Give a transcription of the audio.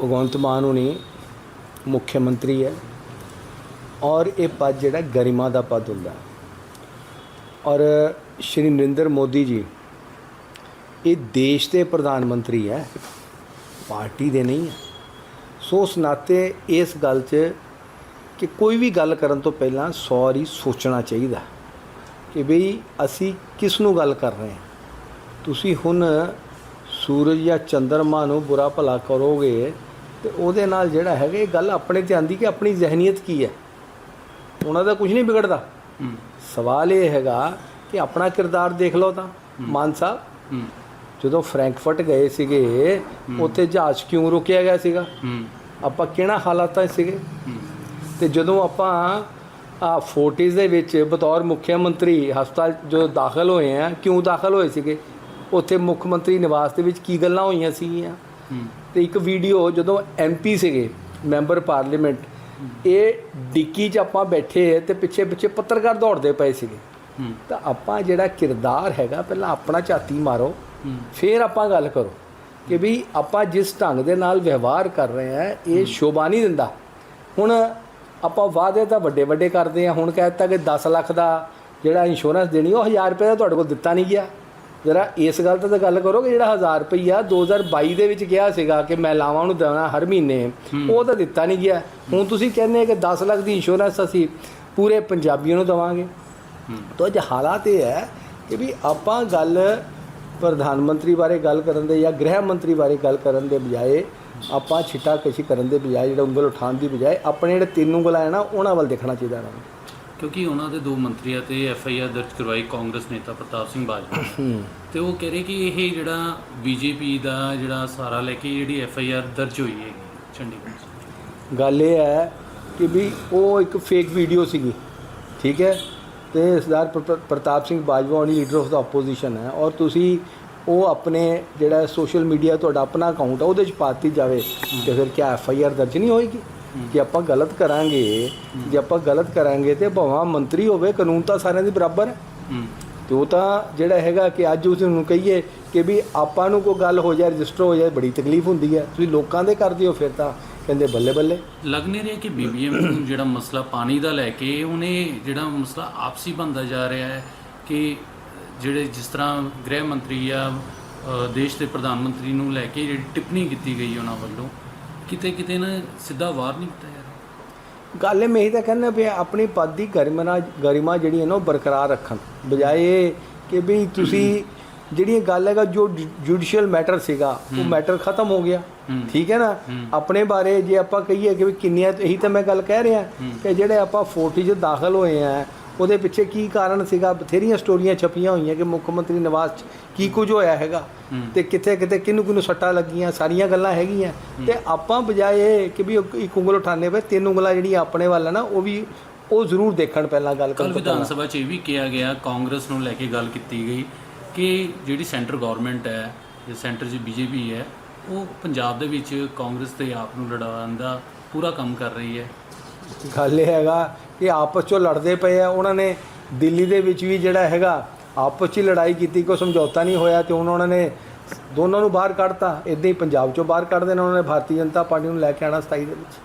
ਭਗਵੰਤ ਮਾਨ ਹੁਣੀ ਮੁੱਖ ਮੰਤਰੀ ਹੈ ਔਰ ਇਹ ਪਦ ਜਿਹੜਾ ਗਰਿਮਾ ਦਾ ਪਦ ਹੁੰਦਾ ਔਰ ਸ਼੍ਰੀ ਨਰਿੰਦਰ ਮੋਦੀ ਜੀ, ਇਹ ਦੇਸ਼ ਦੇ ਪ੍ਰਧਾਨ ਮੰਤਰੀ ਹੈ, ਪਾਰਟੀ ਦੇ ਨਹੀਂ ਹੈ। ਸੋ ਉਸ ਨਾਤੇ ਇਸ ਗੱਲ 'ਚ ਕਿ ਕੋਈ ਵੀ ਗੱਲ ਕਰਨ ਤੋਂ ਪਹਿਲਾਂ ਸੌਰੀ ਸੋਚਣਾ ਚਾਹੀਦਾ ਕਿ ਬਈ ਅਸੀਂ ਕਿਸ ਨੂੰ ਗੱਲ ਕਰ ਰਹੇ ਹਾਂ। ਤੁਸੀਂ ਹੁਣ ਸੂਰਜ ਜਾਂ ਚੰਦਰਮਾ ਨੂੰ ਬੁਰਾ ਭਲਾ ਕਰੋਗੇ ਤੇ ਉਹਦੇ ਨਾਲ ਜਿਹੜਾ ਹੈਗਾ ਇਹ ਗੱਲ ਆਪਣੇ ਤੇ ਆਂਦੀ ਕਿ ਆਪਣੀ ਜ਼ਹਿਨੀਅਤ ਕੀ ਹੈ। ਉਹਨਾਂ ਦਾ ਕੁਝ ਨਹੀਂ ਵਿਗੜਦਾ। ਸਵਾਲ ਇਹ ਹੈਗਾ ਕਿ ਆਪਣਾ ਕਿਰਦਾਰ ਦੇਖ ਲਓ ਤਾਂ ਮਾਨ ਸਾਹਿਬ। ਜਦੋਂ ਫਰੈਂਕਫਰਟ ਗਏ ਸੀਗੇ ਉੱਥੇ ਜਹਾਜ਼ ਕਿਉਂ ਰੁਕਿਆ ਗਿਆ ਸੀਗਾ? ਆਪਾਂ ਕਿਹੜਾ ਹਾਲਾਤਾਂ ਸੀਗੇ? ਤੇ ਜਦੋਂ ਆਪਾਂ ਆ 40s ਦੇ ਵਿੱਚ ਬਤੌਰ ਮੁੱਖ ਮੰਤਰੀ ਹਸਪਤਾਲ ਜੋ ਦਾਖਲ ਹੋਏ ਆ ਕਿਉਂ ਦਾਖਲ ਹੋਏ ਸੀਗੇ? ਉੱਥੇ ਮੁੱਖ ਮੰਤਰੀ ਨਿਵਾਸ ਦੇ ਵਿੱਚ ਕੀ ਗੱਲਾਂ ਹੋਈਆਂ ਸੀਗੀਆਂ? ਤੇ ਇੱਕ ਵੀਡੀਓ ਜਦੋਂ ਐਮਪੀ ਸੀਗੇ ਮੈਂਬਰ ਪਾਰਲੀਮੈਂਟ ਇਹ ਡਿੱਕੀ 'ਚ ਆਪਾਂ ਬੈਠੇ ਤੇ ਪਿੱਛੇ ਪਿੱਛੇ ਪੱਤਰਕਾਰ ਦੌੜਦੇ ਪਏ ਸੀਗੇ। ਤਾਂ ਆਪਾਂ ਜਿਹੜਾ ਕਿਰਦਾਰ ਹੈਗਾ ਪਹਿਲਾਂ ਆਪਣਾ ਝਾਤੀ ਮਾਰੋ ਫਿਰ ਆਪਾਂ ਗੱਲ ਕਰੋ ਕਿ ਵੀ ਆਪਾਂ ਜਿਸ ਢੰਗ ਦੇ ਨਾਲ ਵਿਵਹਾਰ ਕਰ ਰਹੇ ਆ ਇਹ ਸ਼ੋਭਾ ਨਹੀਂ ਦਿੰਦਾ। ਹੁਣ ਆਪਾਂ ਵਾਅਦੇ ਤਾਂ ਵੱਡੇ ਵੱਡੇ ਕਰਦੇ ਆ ਹੁਣ ਕਹਿ ਦਿੱਤਾ ਕਿ 10 ਲੱਖ ਦਾ ਜਿਹੜਾ ਇੰਸ਼ੋਰੈਂਸ ਦੇਣੀ ਉਹ 1000 ਰੁਪਏ ਦਾ ਤੁਹਾਡੇ ਕੋਲ ਦਿੱਤਾ ਨਹੀਂ ਗਿਆ। ਜਰਾ ਇਸ ਗੱਲ ਤੇ ਗੱਲ ਕਰੋ ਕਿ ਜਿਹੜਾ 1000 ਰੁਪਈਆ 2022 ਦੇ ਵਿੱਚ ਕਿਹਾ ਸੀਗਾ ਕਿ ਮੈਂ ਲਾਵਾਂ ਨੂੰ ਦੇਣਾ ਹਰ ਮਹੀਨੇ ਉਹ ਤਾਂ ਦਿੱਤਾ ਨਹੀਂ ਗਿਆ। ਹੁਣ ਤੁਸੀਂ ਕਹਿੰਦੇ ਕਿ 10 ਲੱਖ ਦੀ ਇੰਸ਼ੋਰੈਂਸ ਅਸੀਂ ਪੂਰੇ ਪੰਜਾਬੀਆਂ ਨੂੰ ਦੇਵਾਂਗੇ। ਹੂੰ। ਤਾਂ ਅੱਜ ਹਾਲਾਤ ਇਹ ਹੈ ਕਿ ਵੀ ਆਪਾਂ ਗੱਲ ਪ੍ਰਧਾਨ ਮੰਤਰੀ ਬਾਰੇ ਗੱਲ ਕਰਨ ਦੇ ਜਾਂ ਗ੍ਰਹਿ ਮੰਤਰੀ ਬਾਰੇ ਗੱਲ ਕਰਨ ਦੇ ਬਜਾਏ ਆਪਾਂ ਛਿੱਟਾ ਕਸ਼ੀ ਕਰਨ ਦੇ ਬਜਾਏ ਜਿਹੜਾ ਉਂਗਲ ਉਠਾਉਣ ਦੀ ਬਜਾਏ ਆਪਣੇ ਜਿਹੜੇ ਤਿੰਨ ਉਂਗਲਾਂ ਹੈ ਨਾ ਉਹਨਾਂ ਵੱਲ ਦੇਖਣਾ ਚਾਹੀਦਾ ਨੂੰ। ਕਿਉਂਕਿ ਉਹਨਾਂ ਦੇ ਦੋ ਮੰਤਰੀਆਂ ਤੇ ਐਫ ਆਈ ਆਰ ਦਰਜ ਕਰਵਾਈ ਕਾਂਗਰਸ ਨੇਤਾ ਪ੍ਰਤਾਪ ਸਿੰਘ ਬਾਜਵਾ। ਤੇ ਉਹ ਕਹਿ ਰਹੇ ਕਿ ਇਹ ਜਿਹੜਾ ਬੀਜੇਪੀ ਦਾ ਜਿਹੜਾ ਸਹਾਰਾ ਲੈ ਕੇ ਜਿਹੜੀ ਐਫ ਆਈ ਆਰ ਦਰਜ ਹੋਈ ਹੈ ਚੰਡੀਗੜ੍ਹ ਗੱਲ ਇਹ ਹੈ ਕਿ ਵੀ ਉਹ ਇੱਕ ਫੇਕ ਵੀਡੀਓ ਸੀਗੀ ਠੀਕ ਹੈ? ਤੇ ਸਰਦਾਰ ਪ੍ਰ- ਪ੍ਰਤਾਪ ਸਿੰਘ ਬਾਜਵਾ ਉਹਨੀ ਲੀਡਰ ਆਫ ਦਾ ਆਪੋਜੀਸ਼ਨ ਹੈ ਔਰ ਤੁਸੀਂ ਉਹ ਆਪਣੇ ਜਿਹੜਾ ਸੋਸ਼ਲ ਮੀਡੀਆ ਤੁਹਾਡਾ ਆਪਣਾ ਅਕਾਊਂਟ ਹੈ ਉਹਦੇ 'ਚ ਪਾਤੀ ਜਾਵੇ ਤੇ ਫਿਰ ਕੀ ਐਫ ਆਈ ਆਰ ਦਰਜ ਨਹੀਂ ਹੋਏਗੀ? ਜੇ ਆਪਾਂ ਗਲਤ ਕਰਾਂਗੇ ਜੇ ਆਪਾਂ ਗਲਤ ਕਰਾਂਗੇ ਤੇ ਭਾਵੇਂ ਮੰਤਰੀ ਹੋਵੇ ਕਾਨੂੰਨ ਤਾਂ ਸਾਰਿਆਂ ਦੀ ਬਰਾਬਰ ਹੈ। ਤੇ ਉਹ ਤਾਂ ਜਿਹੜਾ ਹੈਗਾ ਕਿ ਅੱਜ ਉਸ ਨੂੰ ਕਹੀਏ ਕਿ ਵੀ ਆਪਾਂ ਨੂੰ ਕੋਈ ਗੱਲ ਹੋ ਜਾਏ ਰਜਿਸਟਰ ਹੋ ਜਾਏ ਬੜੀ ਤਕਲੀਫ ਹੁੰਦੀ ਹੈ। ਤੁਸੀਂ ਲੋਕਾਂ ਦੇ ਕਰਦੇ ਹੋ ਫਿਰ ਤਾਂ ਕਹਿੰਦੇ ਬੱਲੇ ਬੱਲੇ ਲੱਗ ਨਹੀਂ ਰਿਹਾ ਕਿ ਬੀਬੀਐਮ ਨੂੰ ਜਿਹੜਾ ਮਸਲਾ ਪਾਣੀ ਦਾ ਲੈ ਕੇ ਉਹਨੇ ਜਿਹੜਾ ਮਸਲਾ ਆਪਸੀ ਬਣਦਾ ਜਾ ਰਿਹਾ ਹੈ ਕਿ ਜਿਹੜੇ ਜਿਸ ਤਰ੍ਹਾਂ ਗ੍ਰਹਿ ਮੰਤਰੀ ਜਾਂ ਅ, ਦੇਸ਼ ਦੇ ਪ੍ਰਧਾਨ ਮੰਤਰੀ ਨੂੰ ਲੈ ਕੇ ਜਿਹੜੀ ਟਿੱਪਣੀ ਕੀਤੀ ਗਈ ਉਹਨਾਂ ਵੱਲੋਂ ਕਿਤੇ ਕਿਤੇ ਨਾ ਸਿੱਧਾ ਵਾਰ ਨਹੀਂ ਕੀਤਾ ਯਾਰ ਗੱਲ ਇਹ ਮੈਂ ਇਹੀ ਤਾਂ ਕਹਿੰਦਾ ਵੀ ਆਪਣੀ ਪਦ ਦੀ ਗਰਿਮਾ ਗਰਿਮਾ ਜਿਹੜੀ ਹੈ ਨਾ ਉਹ ਬਰਕਰਾਰ ਰੱਖਣ। ਬਜਾਏ ਕਿ ਵੀ ਤੁਸੀਂ ਜਿਹੜੀ ਗੱਲ ਹੈਗਾ ਜੋ ਜੁਡੀਸ਼ੀਅਲ ਮੈਟਰ ਸੀਗਾ ਉਹ ਮੈਟਰ ਖਤਮ ਹੋ ਗਿਆ। ਠੀਕ ਹੈ ਨਾ? ਆਪਣੇ ਬਾਰੇ ਜੇ ਆਪਾਂ ਕਹੀਏ ਕਿ ਕਿੰਨੀਆਂ ਇਹੀ ਤਾਂ ਮੈਂ ਗੱਲ ਕਹਿ ਰਿਹਾ ਕਿ ਜਿਹੜੇ ਆਪਾਂ 40 ਚ ਦਾਖਲ ਹੋਏ ਆ ਉਹਦੇ ਪਿੱਛੇ ਕੀ ਕਾਰਨ ਸੀਗਾ? ਬਥੇਰੀਆਂ ਸਟੋਰੀਆਂ ਛਪੀਆਂ ਹੋਈਆਂ ਕਿ ਮੁੱਖ ਮੰਤਰੀ ਨਿਵਾਸ ਚ ਕੀ ਕੁਝ ਹੋਇਆ ਹੈਗਾ। ਤੇ ਕਿੱਥੇ ਕਿੱਥੇ ਕਿਹਨੂੰ ਕਿਹਨੂੰ ਸੱਟਾਂ ਲੱਗੀਆਂ ਸਾਰੀਆਂ ਗੱਲਾਂ ਹੈਗੀਆਂ। ਤੇ ਆਪਾਂ ਬਜਾਏ ਕਿ ਵੀ ਇੱਕ ਉਂਗਲ ਉਠਾਣੇ ਪਏ ਤਿੰਨ ਉਂਗਲਾਂ ਜਿਹੜੀਆਂ ਆਪਣੇ ਵੱਲ ਹੈ ਨਾ ਉਹ ਵੀ ਉਹ ਜ਼ਰੂਰ ਦੇਖਣ ਪਹਿਲਾਂ ਗੱਲ ਕਰਨ ਤੋਂ ਵਿਧਾਨ ਸਭਾ 'ਚ ਇਹ ਵੀ ਕਿਹਾ ਗਿਆ ਕਾਂਗਰਸ ਨੂੰ ਲੈ ਕੇ ਗੱਲ ਕੀਤੀ ਗਈ ਕਿ ਜਿਹੜੀ ਸੈਂਟਰ ਗਵਰਨਮੈਂਟ ਹੈ ਜਾਂ ਸੈਂਟਰ 'ਚ ਬੀਜੇਪੀ ਹੈ ਉਹ ਪੰਜਾਬ ਦੇ ਵਿੱਚ ਕਾਂਗਰਸ ਤੇ ਆਪ ਨੂੰ ਲੜਾਉਣ ਦਾ ਪੂਰਾ ਕੰਮ ਕਰ ਰਹੀ ਹੈ। ਗੱਲ ਇਹ ਹੈਗਾ ਇਹ ਆਪਸ ਚੋਂ ਲੜਦੇ ਪਏ ਆ। ਉਹਨਾਂ ਨੇ ਦਿੱਲੀ ਦੇ ਵਿੱਚ ਵੀ ਜਿਹੜਾ ਹੈਗਾ ਆਪਸ 'ਚ ਹੀ ਲੜਾਈ ਕੀਤੀ, ਕੋਈ ਸਮਝੌਤਾ ਨਹੀਂ ਹੋਇਆ ਤੇ ਹੁਣ ਉਹਨਾਂ ਨੇ ਦੋਨਾਂ ਨੂੰ ਬਾਹਰ ਕੱਢਤਾ। ਇਦਾਂ ਹੀ ਪੰਜਾਬ ਚੋਂ ਬਾਹਰ ਕੱਢ ਦੇਣਾ ਉਹਨਾਂ ਨੇ। ਭਾਰਤੀ ਜਨਤਾ ਪਾਰਟੀ ਨੂੰ ਲੈ ਕੇ ਆਣਾ 27 ਦੇ ਵਿੱਚ।